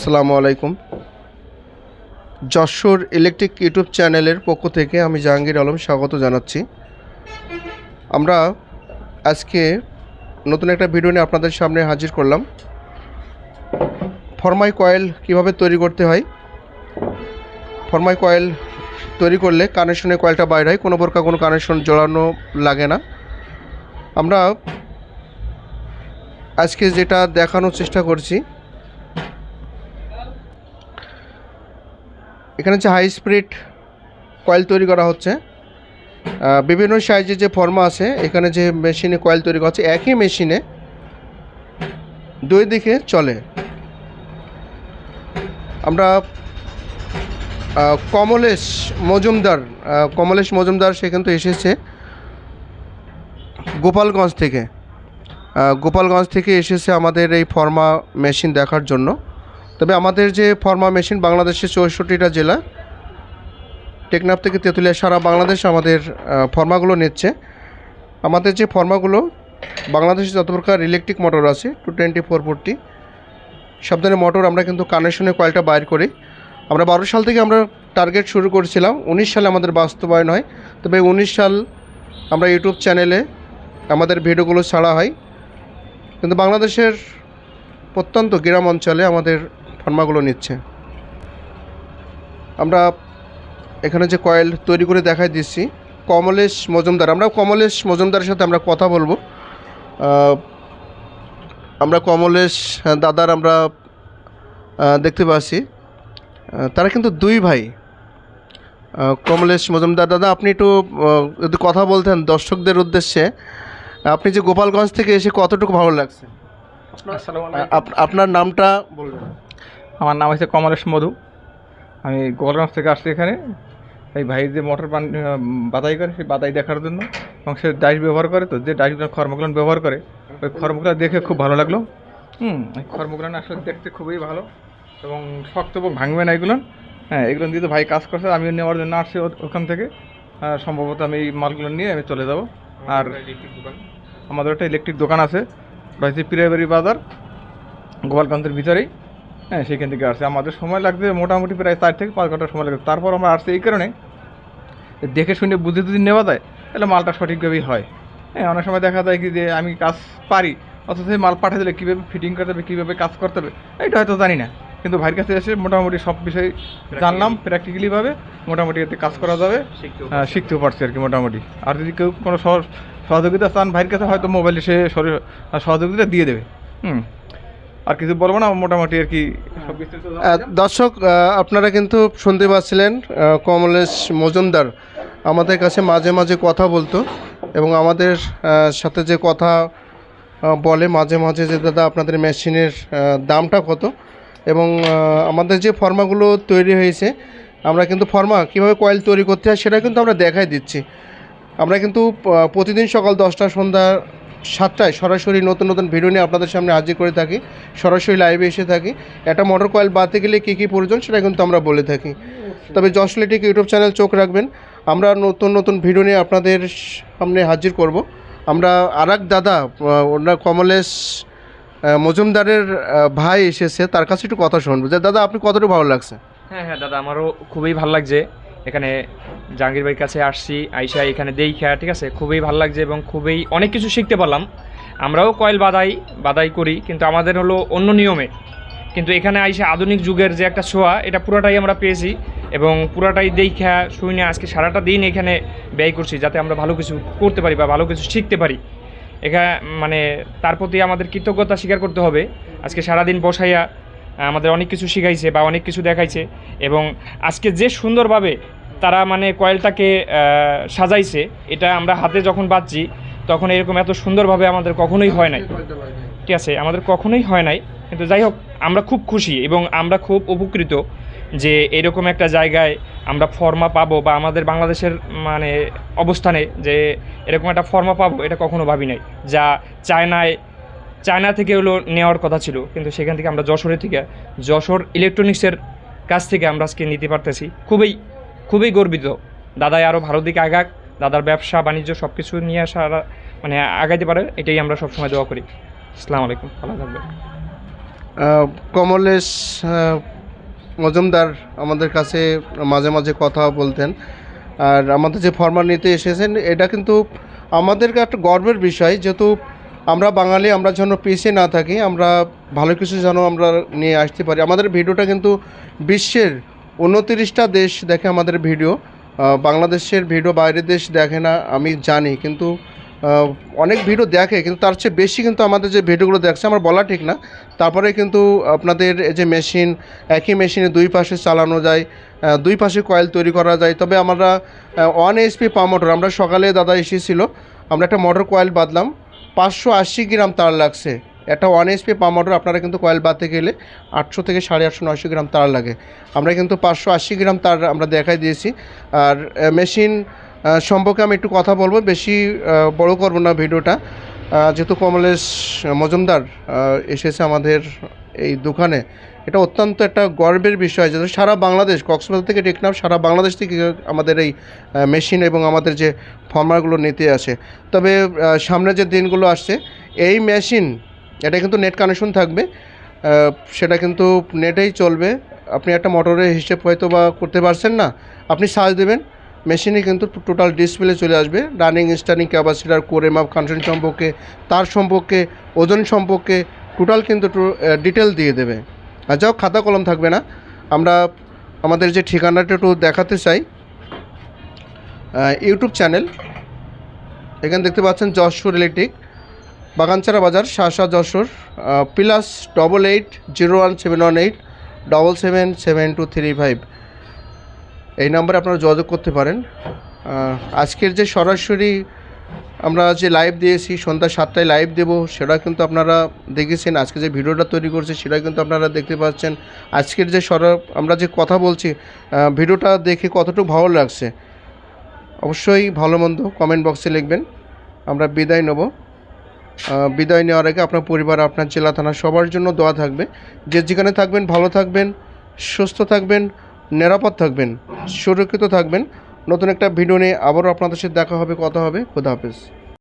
আসসালামু আলাইকুম। Jessore electric YouTube চ্যানেলের পক্ষ থেকে আমি জাহাঙ্গীর আলম স্বাগত জানাচ্ছি। আমরা আজকে নতুন একটা ভিডিও নিয়ে আপনাদের সামনে হাজির করলাম। ফরমাই কয়েল কীভাবে তৈরি করতে হয়? ফরমাই কয়েল তৈরি করলে কানেকশনে কয়েলটা বাইরে হয়, কোনো প্রকার কোনো কানেকশন জোড়ানো লাগে না। আমরা আজকে যেটা দেখানোর চেষ্টা করছি এখানে যে হাই স্পিড কয়েল তৈরি করা হচ্ছে। বিভিন্ন সাইজের যে ফর্মা আছে, এখানে যে মেশিনে কয়েল তৈরি করা হচ্ছে, একই মেশিনে দুই দিকে চলে। আমরা কমলেশ মজুমদার কমলেশ মজুমদার সে কিন্তু এসেছে গোপালগঞ্জ থেকে। গোপালগঞ্জ থেকে এসেছে আমাদের এই ফর্মা মেশিন দেখার জন্য। তবে আমাদের যে ফর্মা মেশিন বাংলাদেশের চৌষট্টিটা জেলা, টেকনাফ থেকে তেঁতুলিয়া, সারা বাংলাদেশ আমাদের ফর্মাগুলো নিচ্ছে। আমাদের যে ফর্মাগুলো বাংলাদেশে যত প্রকার ইলেকট্রিক মোটর আছে টু টোয়েন্টি ফোর ফোরটি সব ধরনের মোটর আমরা কিন্তু কানেকশনে কয়েলটা বাইর করি। আমরা বারো সাল থেকে আমরা টার্গেট শুরু করেছিলাম, উনিশ সালে আমাদের বাস্তবায়ন হয়। তবে উনিশ সাল আমরা ইউটিউব চ্যানেলে আমাদের ভিডিওগুলো ছাড়া হয়। কিন্তু বাংলাদেশের প্রত্যন্ত গ্রাম অঞ্চলে আমাদের ফার্মাগুলো নিচ্ছে। আমরা এখানে যে কয়েল তৈরি করে দেখাই দিচ্ছি কমলেশ মজুমদার। আমরা কমলেশ মজুমদারের সাথে আমরা কথা বলব। আমরা কমলেশ দাদার আমরা দেখতে পাচ্ছি। তারা কিন্তু দুই ভাই। কমলেশ মজুমদার দাদা আপনি একটু যদি কথা বলতেন দর্শকদের উদ্দেশ্যে আপনি যে গোপালগঞ্জ থেকে এসে কতটুকু ভালো লাগছে? আপনার নামটা বলবেন। আমার নাম হচ্ছে কমলেশ মধু। আমি গোপালগঞ্জ থেকে আসছি এখানে। এই ভাই যে মোটর পান বাতাই করে, সেই বাতাই দেখার জন্য। এবং সে ডাইস ব্যবহার করে তো, যে ডাইসগুলো খর্মগুলো ব্যবহার করে, ওই খর্মগুলো দেখে খুব ভালো লাগল। হুম, এই খর্মগুলো আসলে দেখতে খুবই ভালো এবং শক্ত ভাঙবে না এগুলো। হ্যাঁ এগুলো দিয়ে তো ভাই কাজ করছে আমি নেওয়ার জন্য আসছি ওখান থেকে। সম্ভবত আমি এই মালগুলো নিয়ে আমি চলে যাব। আর আমাদের একটা ইলেকট্রিক দোকান আছে রয়েছে পিরাইবাড়ি বাজার, গোপালগঞ্জের ভিতরেই। হ্যাঁ সেখান থেকে আসছে আমাদের সময় লাগবে মোটামুটি প্রায় চার থেকে পাঁচ ঘণ্টা সময় লাগবে। তারপর আমরা আসছি এই কারণে দেখে শুনে বুঝে যদি নেওয়া যায় তাহলে মালটা সঠিকভাবেই হয়। হ্যাঁ অনেক সময় দেখা যায় কি যে আমি কাজ পারি অথচ মাল পাঠিয়ে দিলে কীভাবে ফিটিং করতে হবে কীভাবে কাজ করতে হবে এটা হয়তো জানি না। কিন্তু ভাইয়ের কাছে এসে মোটামুটি সব বিষয় জানলাম প্র্যাকটিক্যালিভাবে মোটামুটি এতে কাজ করা যাবে। হ্যাঁ, শিখতেও পারছি আর কি মোটামুটি। আর যদি কেউ কোনো সহ- সহযোগিতা চান ভাইয়ের কাছে হয়তো মোবাইলে সে সহযোগিতা দিয়ে দেবে। হুম। আর কিছু বলব না? মোটামুটি আর কি। দর্শক আপনারা কিন্তু শুনতে পাচ্ছিলেন কমলেশ মজুমদার আমাদের কাছে মাঝে মাঝে কথা বলতো এবং আমাদের সাথে যে কথা বলে মাঝে মাঝে যে দাদা আপনাদের মেশিনের দামটা কত? এবং আমাদের যে ফর্মাগুলো তৈরি হয়েছে আমরা কিন্তু ফর্মা কীভাবে কয়েল তৈরি করতে হয় সেটা কিন্তু আমরা দেখাই দিচ্ছি। আমরা কিন্তু প্রতিদিন সকাল দশটা সন্ধ্যা সাতটায় সরাসরি নতুন নতুন ভিডিও নিয়ে আপনাদের সামনে হাজির করে থাকি। সরাসরি লাইভে এসে থাকি। একটা মোটর কয়েল বাঁধতে গেলে কী কী প্রয়োজন সেটা কিন্তু আমরা বলে থাকি। তবে জসলেটিক ইউটিউব চ্যানেল চোখ রাখবেন। আমরা নতুন নতুন ভিডিও নিয়ে আপনাদের সামনে হাজির করব। আমরা আর দাদা ওনার কমলেশ মজুমদারের ভাই এসেছে, তার কাছে একটু কথা শুনব। যে দাদা, আপনি কতটুকু ভালো লাগছে? হ্যাঁ হ্যাঁ দাদা, আমারও খুবই ভালো লাগছে। এখানে জাহাঙ্গীর ভাইয়ের কাছে আসছি, আইসা এখানে দেখা ঠিক আছে? খুবই ভালো লাগছে এবং খুবই অনেক কিছু শিখতে পারলাম। আমরাও কয়েল বাদাই বাদাই করি, কিন্তু আমাদের হলো অন্য নিয়মে। কিন্তু এখানে আইসা আধুনিক যুগের যে একটা ছোঁয়া, এটা পুরোটাই আমরা পেয়েছি এবং পুরোটাই দেখা শুনে আজকে সারাটা দিন এখানে ব্যয় করছি, যাতে আমরা ভালো কিছু করতে পারি বা ভালো কিছু শিখতে পারি। এখানে মানে তার প্রতি আমাদের কৃতজ্ঞতা স্বীকার করতে হবে। আজকে সারাদিন বসাইয়া আমাদের অনেক কিছু শিখাইছে বা অনেক কিছু দেখাইছে এবং আজকে যে সুন্দরভাবে তারা মানে কয়েলটাকে সাজাইছে, এটা আমরা হাতে যখন বাজছি তখন এরকম এত সুন্দরভাবে আমাদের কখনোই হয় নাই। ঠিক আছে, আমাদের কখনোই হয় নাই। কিন্তু যাই হোক, আমরা খুব খুশি এবং আমরা খুব উপকৃত যে এরকম একটা জায়গায় আমরা ফর্মা পাবো বা আমাদের বাংলাদেশের মানে অবস্থানে যে এরকম একটা ফর্মা পাবো, এটা কখনো ভাবি নাই। যা চায়নায় চায়না থেকে হলো নেওয়ার কথা ছিল, কিন্তু সেখান থেকে আমরা যশোরে থেকে, যশোর ইলেকট্রনিক্সের কাছ থেকে আমরা আজকে নিতে পারতেছি। খুবই খুবই গর্বিত। দাদাই আরও ভালো দিকে আগাক, দাদার ব্যবসা, বাণিজ্য সব কিছু নিয়ে আসা মানে আগাইতে পারে, এটাই আমরা সবসময় দোয়া করি। আসসালামু আলাইকুম, ভালো থাকবেন। কমলেশ মজুমদার আমাদের কাছে মাঝে মাঝে কথা বলতেন। আর আমাদের যে ফরমান নিতে এসেছেন, এটা কিন্তু আমাদের একটা গর্বের বিষয়, যেহেতু আমরা বাঙালি, আমরা যেন পিছিয়ে না থাকি, আমরা ভালো কিছু যেন আমরা নিয়ে আসতে পারি। আমাদের ভিডিওটা কিন্তু বিশ্বের উনতিরিশটা দেশ দেখে আমাদের ভিডিও। বাংলাদেশের ভিডিও বাইরের দেশ দেখে না, আমি জানি। কিন্তু অনেক ভিডিও দেখে, কিন্তু তার চেয়ে বেশি কিন্তু আমাদের যে ভিডিওগুলো দেখছে, আমার বলা ঠিক না। তারপরে কিন্তু আপনাদের যে মেশিন একই মেশিনে দুই পাশে চালানো যায় দুই পাশে কয়েল তৈরি করা যায়। তবে আমরা ওয়ান এসপি পা মোটর আমরা সকালে দাদা এসেছিল, আমরা একটা মোটর কয়েল বাঁধলাম। পাঁচশো আশি গ্রাম তার লাগছে। একটা ওয়ান এসপি পাম মোটর আপনারা কিন্তু কয়েল বাঁধতে গেলে আটশো থেকে সাড়ে আটশো, নয়শো গ্রাম তার লাগে। আমরা কিন্তু পাঁচশো আশি গ্রাম তার আমরা দেখাই দিয়েছি। আর মেশিন সম্পর্কে আমি একটু কথা বলব, বেশি বড় করব না ভিডিওটা। যেহেতু কমলেশ মজুমদার এসেছে আমাদের এই দোকানে এটা অত্যন্ত একটা গর্বের বিষয় যেহেতু সারা বাংলাদেশ, কক্সবাজার থেকে টেকনাফ সারা বাংলাদেশ থেকে আমাদের এই মেশিন এবং আমাদের যে ফর্মারগুলো নিতে আসে। তবে সামনে যে দিনগুলো আসছে, এই মেশিন এটা কিন্তু নেট কানেকশন থাকবে। সেটা কিন্তু নেটেই চলবে। আপনি একটা মোটরের হিসেব হয়তো বা করতে পারছেন না, আপনি সার্চ দেবেন। মেশিনে কিন্তু টোটাল ডিসপ্লে চলে আসবে। রানিং স্টার্নিং ক্যাপাসিটার কোরে মাপ কানেকশন সম্পর্কে, তার সম্পর্কে, ওজন সম্পর্কে টোটাল কিন্তু ডিটেল দিয়ে দেবে। আর যাও, খাতা কলম থাকবে না। আমরা আমাদের যে ঠিকানাটা একটু দেখাতে চাই ইউটিউব চ্যানেল। এখানে দেখতে পাচ্ছেন Jessore electric, Baganchara Bazar, Shasha Jessore plus double eight zero one seven one eight double seven seven two three five এই নাম্বারে আপনারা যোগাযোগ করতে পারেন। আজকের যে সরাসরি আমরা যে লাইভ দিয়েছি, সন্ধ্যা সাতটায় লাইভ দেব, সেটা কিন্তু আপনারা দেখেছেন। আজকে যে ভিডিওটা তৈরি করছে, সেটা কিন্তু আপনারা দেখতে পাচ্ছেন। আজকের যে সর আমরা যে কথা বলছি ভিডিওটা দেখে কতটুকু ভালো লাগছে? অবশ্যই ভালো মন্দ কমেন্ট বক্সে লিখবেন। আমরা বিদায় নেব। বিদায় নেওয়ার আগে আপনার পরিবার, আপনার জেলা থানা সবার জন্য দোয়া থাকবে। যে যেখানে থাকবেন, ভালো থাকবেন, সুস্থ থাকবেন, নিরাপদ থাকবেন, সুরক্ষিত থাকবেন। নতুন একটা ভিডিও নিয়ে আবারও আপনাদের সাথে দেখা হবে কথা হবে। খোদা হাফেজ।